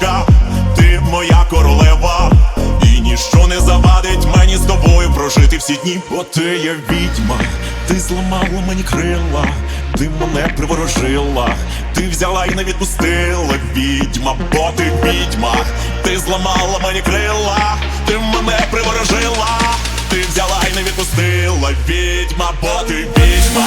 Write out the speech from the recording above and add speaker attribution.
Speaker 1: попелюшка, ти моя королева, і ніщо не завадить мені з тобою прожити всі дні. Бо ти є відьма, ти зламала мені крила, ти мене приворожила, ти взяла і не відпустила відьма, бо ти відьма, ти зламала мені крила, ти мене приворожила. Ти взяла і не відпустила відьма, бо ти відьма,